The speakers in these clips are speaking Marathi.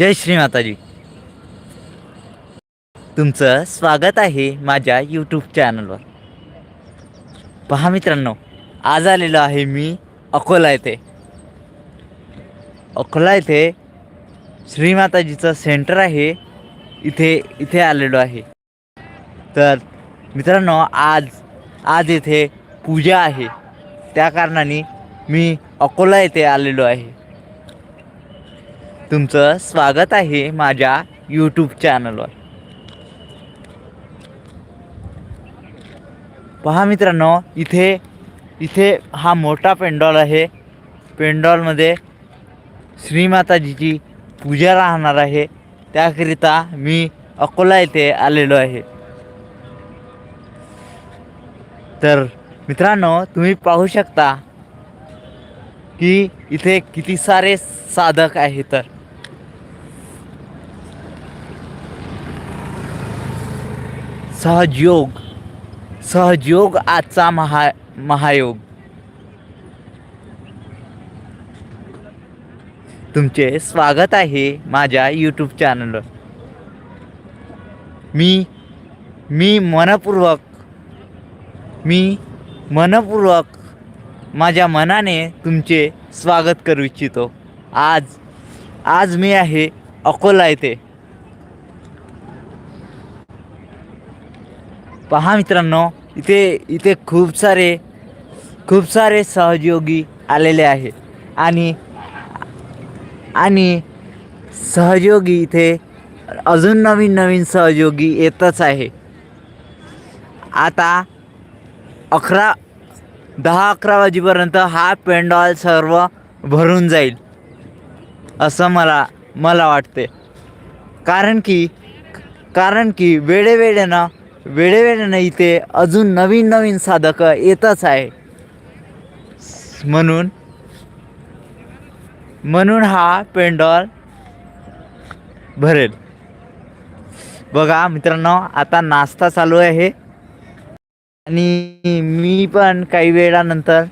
जय श्री माताजी. तुमचं स्वागत आहे माझ्या यूट्यूब चॅनलवर पहा मित्रांनो आज आलेलो आहे मी अकोला येथे. अकोला येथे श्री माताजीचं सेंटर आहे. इथे इथे आलेलो आहे. तर मित्रांनो आज आज येथे पूजा आहे. त्या कारणाने मी अकोला येथे आलेलो आहे. तुमचं स्वागत आहे माझ्या यूट्यूब चॅनलवर पहा मित्रांनो इथे इथे हा मोठा पेंडॉल आहे. पेंडॉलमध्ये श्रीमाताजीची पूजा राहणार आहे. त्याकरिता मी अकोला येथे आलेलो आहे. तर मित्रांनो तुम्ही पाहू शकता की इथे किती सारे साधक आहे तर. सहजयोग सहजयोग आजचा महा महायोग. तुमचे स्वागत आहे माझ्या यूट्यूब चॅनलवर मी मी मनपूर्वक मी मनपूर्वक माझ्या मनाने तुमचे स्वागत करू इच्छितो. आज आज मी आहे अकोला येथे. पहा मित्रांनो इथे इथे खूप सारे खूप सारे सहयोगी आलेले आहेत. आणि आणि सहयोगी इथे अजून नवीन नवीन सहयोगी येतच आहे. आता अकरा दहा अकरा वाजेपर्यंत हा पेंडॉल सर्व भरून जाईल असं मला मला वाटते. कारण की कारण की वेळेवेळेनं वेळेवेळेनं इथे अजून नवीन नवीन साधक येतच आहे. म्हणून म्हणून हा पेंडॉल भरेल. बघा मित्रांनो आता नाश्ता चालू आहे. आणि मी पण काही वेळानंतर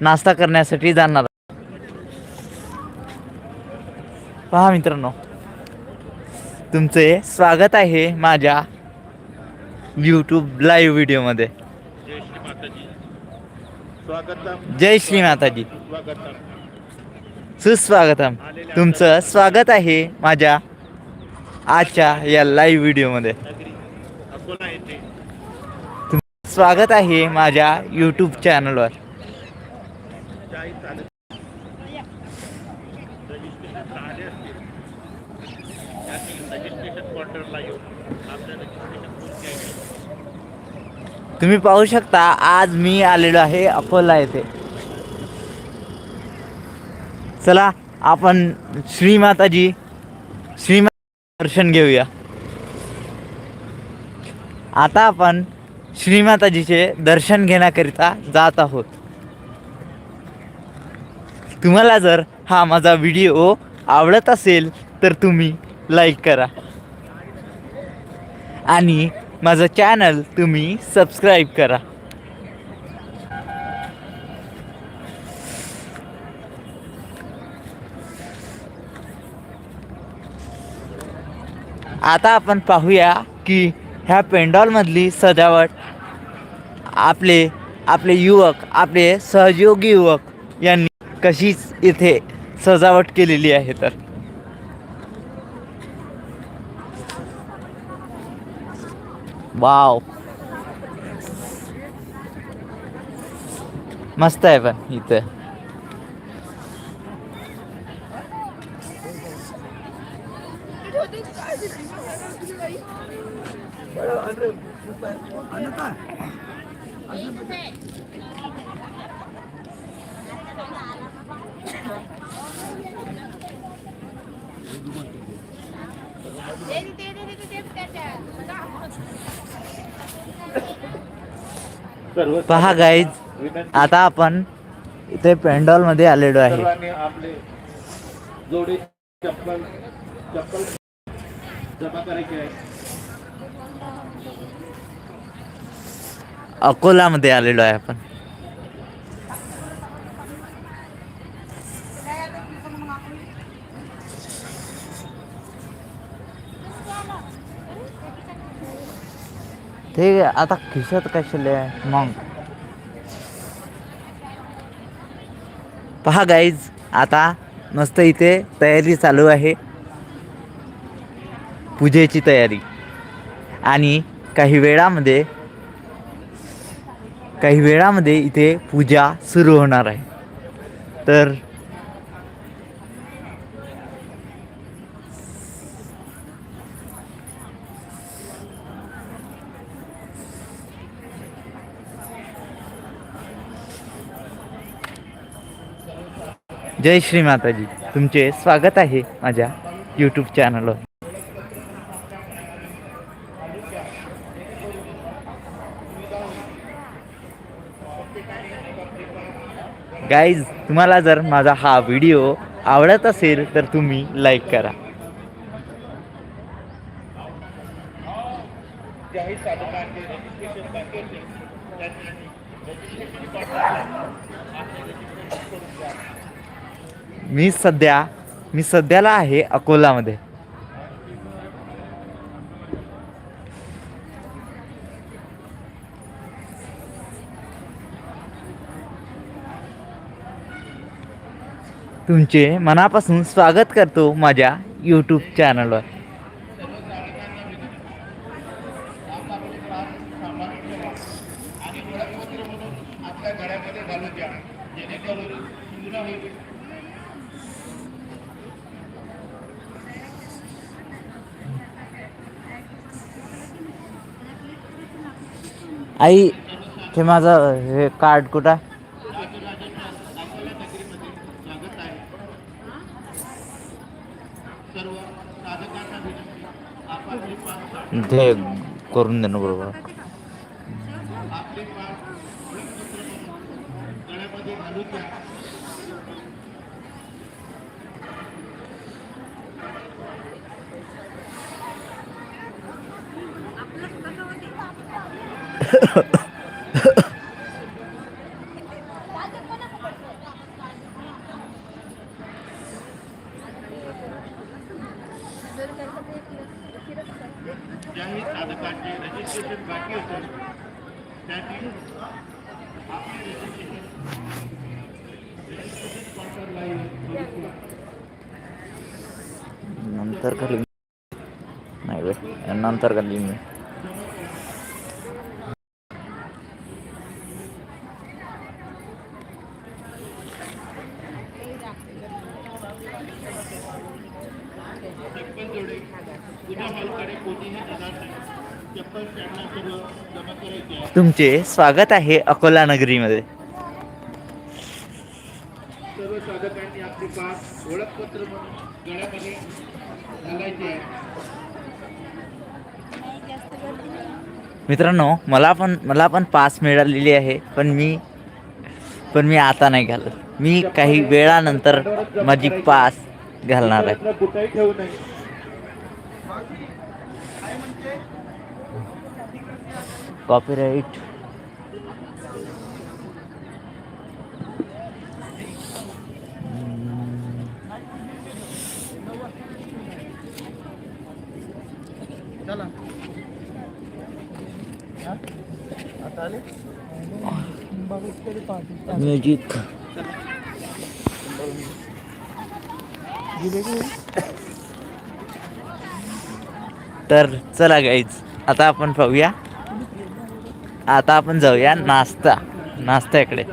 नाश्ता करण्यासाठी जाणार. पहा मित्रांनो तुमचे स्वागत आहे माझ्या यूट्यूब लाईव्ह व्हिडिओमध्ये जय श्री माताजी जय श्री माताजी. सुस्वागतम. तुमचं स्वागत आहे माझ्या आजच्या या लाईव्ह व्हिडिओमध्ये नगरी स्वागत आहे माझ्या यूट्यूब चॅनलवर तुम्ही पाहू शकता आज मी आलेलो आहे अकोला येथे. चला आपण श्रीमाताजी श्रीमाता दर्शन घेऊया. आता आपण श्रीमाताजीचे दर्शन घेण्याकरिता जात आहोत. तुम्हाला जर हा माझा व्हिडिओ आवडत असेल तर तुम्ही लाईक करा. आणि माझं चॅनल तुम्ही सबस्क्राईब करा. आता आपण पाहूया की ह्या पेंडॉलमधली सजावट आपले आपले युवक आपले सहयोगी युवक यांनी कशीच इथे सजावट केलेली आहे तर. वाव मस्त आहे पण इथं सर्व पहा गाईज आता आपण इथे पेंडॉलमध्ये आलेलो आहे. जोडी चप्पल चप्पल आहे. अकोलामध्ये आलेलो आहे आपण. ते आता खिशात कशाले मग. पहा गाईज आता मस्त इथे तयारी चालू आहे. पूजेची तयारी. आणि काही वेळामध्ये काही वेळामध्ये इथे पूजा सुरू होणार आहे. तर जय श्री माताजी. तुमचे स्वागत आहे माझ्या यूट्यूब चॅनलवर गाईज तुम्हाला जर माझा हा व्हिडिओ आवडत असेल तर तुम्ही लाईक करा. मी सध्या मी सध्याला आहे अकोलामध्ये. तुमचे मनापासून स्वागत करतो माझ्या यूट्यूब चॅनलवर आई ते माझं हे कार्ड कुठं ते करून दे ना बरोबर आपले पाच ओळखपत्र म्हणून गळ्यामध्ये घालून द्या ज्याही साधकांचे रजिस्ट्रेशन बाकी असेल त्यांनी आपले रजिस्ट्रेशन रजिस्ट्रेशन काउंटरला येऊन करून घ्या. नंतर खाली नाही बे नंतर खाली मी चप्पल जोडे पुन्हा मालकडे कोणीही जाणार नाही चप्पल त्यांना सर्व जमा करायचे आहे तुमचे स्वागत आहे अकोला नगरीमध्ये. सर्व साधकांनी आपले पास ओळखपत्र म्हणून गळ्यामध्ये घालायचे आहे. मित्रांनो मला पण मला पण पास मिळालेली आहे पण मी पण मी आता नाही घालत. मी काही वेळानंतर माझी पास घालणार आहे. Copyright music. तर चला गाईज आता आपण पाहूया आता आपण जाऊया नाश्ता. नाश्त्याकडे.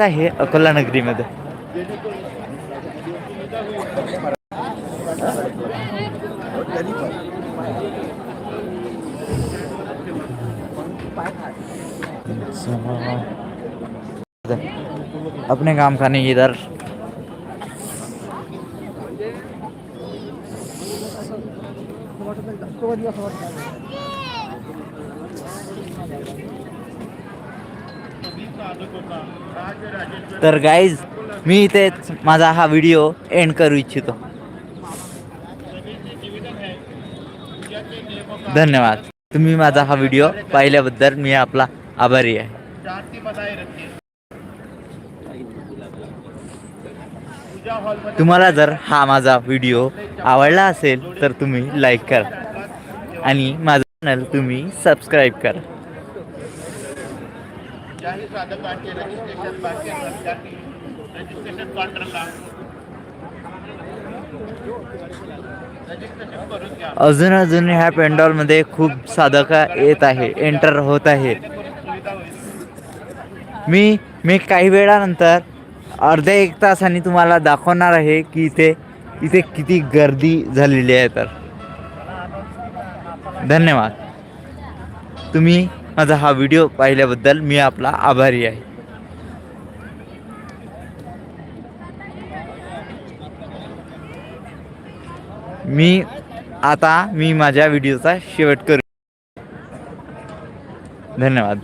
आता हे अकोला नगरीमध्ये अपने काम नहीं इधर। तर गाईज मी इथेच माझा हा व्हिडिओ एंड करू इच्छितो. धन्यवाद. तुम्ही माझा हा व्हिडिओ पाहिल्याबद्दल मी आपला आभारी आहे. तुम्हाला जर हा माझा व्हिडिओ आवडला असेल तर तुम्ही लाईक करा. आणि माझा चॅनल तुम्ही सबस्क्राईब करा. ज्याही साधकांचे रजिस्ट्रेशन बाकी असेल त्यांनी रजिस्ट्रेशन काउंटरला अजून अजून ह्या पेंडॉलमध्ये खूप साधका येत आहे एंटर होत आहे. मी मी काही वेळानंतर अर्ध्या एक तासाने तुम्हाला दाखवणार आहे की इथे इथे किती गर्दी झालेली आहे तर. धन्यवाद. तुम्ही माझा हा व्हिडिओ पाहिल्याबद्दल मी आपला आभारी आहे. मी आता मी माझ्या व्हिडिओचा शेवट करू. धन्यवाद.